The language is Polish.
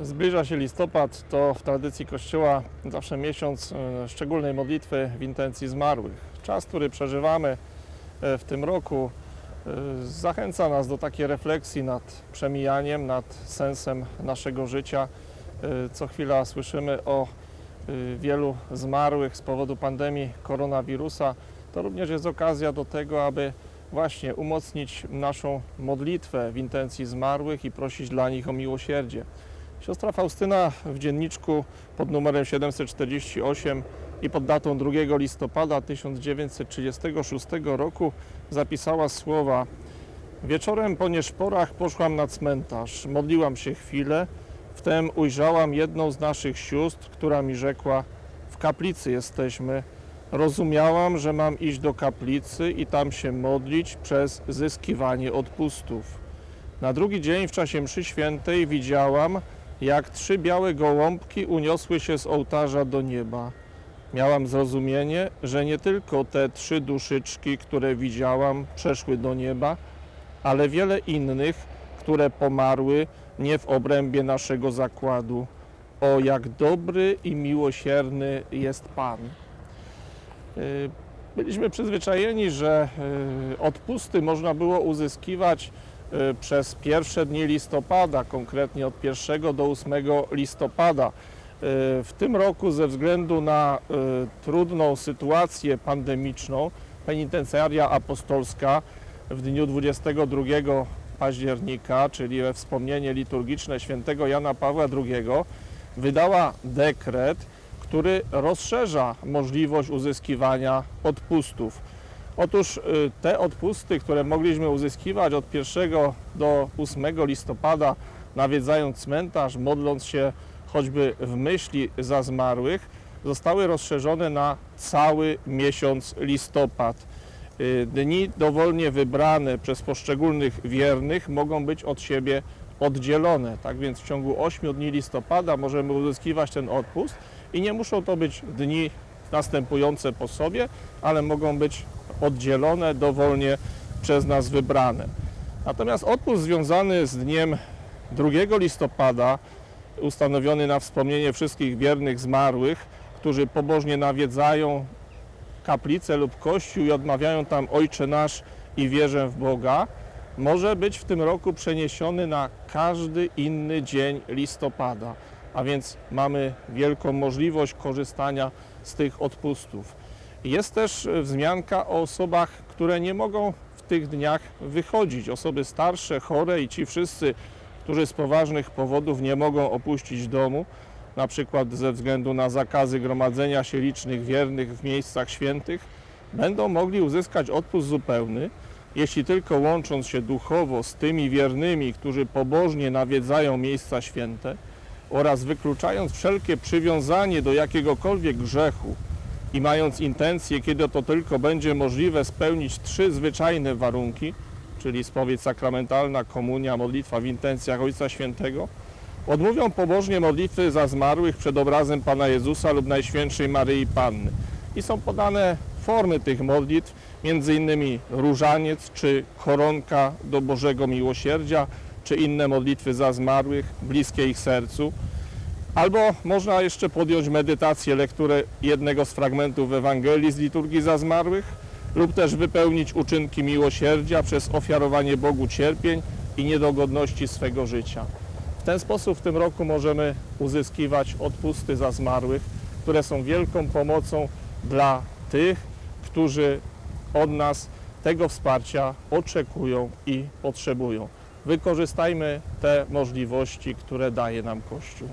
Zbliża się listopad, to w tradycji Kościoła zawsze miesiąc e, szczególnej modlitwy w intencji zmarłych. Czas, który przeżywamy e, w tym roku, e, zachęca nas do takiej refleksji nad przemijaniem, nad sensem naszego życia. Co chwila słyszymy o wielu zmarłych z powodu pandemii koronawirusa. To również jest okazja do tego, aby właśnie umocnić naszą modlitwę w intencji zmarłych i prosić dla nich o miłosierdzie. Siostra Faustyna w dzienniczku pod numerem 748 i pod datą 2 listopada 1936 roku zapisała słowa Wieczorem po nieszporach poszłam na cmentarz, modliłam się chwilę, wtem ujrzałam jedną z naszych sióstr, która mi rzekła w kaplicy jesteśmy. Rozumiałam, że mam iść do kaplicy i tam się modlić przez zyskiwanie odpustów. Na drugi dzień w czasie mszy świętej widziałam, jak trzy białe gołąbki uniosły się z ołtarza do nieba. Miałam zrozumienie, że nie tylko te trzy duszyczki, które widziałam, przeszły do nieba, ale wiele innych, które pomarły nie w obrębie naszego zakładu. O, jak dobry i miłosierny jest Pan. Y, Byliśmy przyzwyczajeni, że y, odpusty można było uzyskiwać przez pierwsze dni listopada, konkretnie od 1 do 8 listopada. Y, W tym roku ze względu na y, trudną sytuację pandemiczną penitencjaria apostolska w dniu 22 października, czyli we wspomnienie liturgiczne świętego Jana Pawła II, wydała dekret, który rozszerza możliwość uzyskiwania odpustów. Otóż y, te odpusty, które mogliśmy uzyskiwać od 1 do 8 listopada, nawiedzając cmentarz, modląc się choćby w myśli za zmarłych, zostały rozszerzone na cały miesiąc listopad. Y, Dni dowolnie wybrane przez poszczególnych wiernych mogą być od siebie oddzielone. Tak więc w ciągu 8 dni listopada możemy uzyskiwać ten odpust i nie muszą to być dni następujące po sobie, ale mogą być oddzielone dowolnie przez nas wybrane. Natomiast odpust związany z dniem 2 listopada, ustanowiony na wspomnienie wszystkich wiernych zmarłych, którzy pobożnie nawiedzają kaplicę lub kościół i odmawiają tam Ojcze Nasz i wierzę w Boga, może być w tym roku przeniesiony na każdy inny dzień listopada. A więc mamy wielką możliwość korzystania z tych odpustów. Jest też wzmianka o osobach, które nie mogą w tych dniach wychodzić. Osoby starsze, chore i ci wszyscy, którzy z poważnych powodów nie mogą opuścić domu, na przykład ze względu na zakazy gromadzenia się licznych wiernych w miejscach świętych, będą mogli uzyskać odpust zupełny, jeśli tylko łącząc się duchowo z tymi wiernymi, którzy pobożnie nawiedzają miejsca święte oraz wykluczając wszelkie przywiązanie do jakiegokolwiek grzechu i mając intencję, kiedy to tylko będzie możliwe, spełnić trzy zwyczajne warunki, czyli spowiedź sakramentalna, komunia, modlitwa w intencjach Ojca Świętego, odmówią pobożnie modlitwy za zmarłych przed obrazem Pana Jezusa lub Najświętszej Maryi Panny. I są podane formy tych modlitw, innymi różaniec czy koronka do Bożego Miłosierdzia, czy inne modlitwy za zmarłych, bliskie ich sercu. Albo można jeszcze podjąć medytację, lekturę jednego z fragmentów Ewangelii z liturgii za zmarłych, lub też wypełnić uczynki miłosierdzia przez ofiarowanie Bogu cierpień i niedogodności swego życia. W ten sposób w tym roku możemy uzyskiwać odpusty za zmarłych, które są wielką pomocą dla tych, którzy od nas tego wsparcia oczekują i potrzebują. Wykorzystajmy te możliwości, które daje nam Kościół.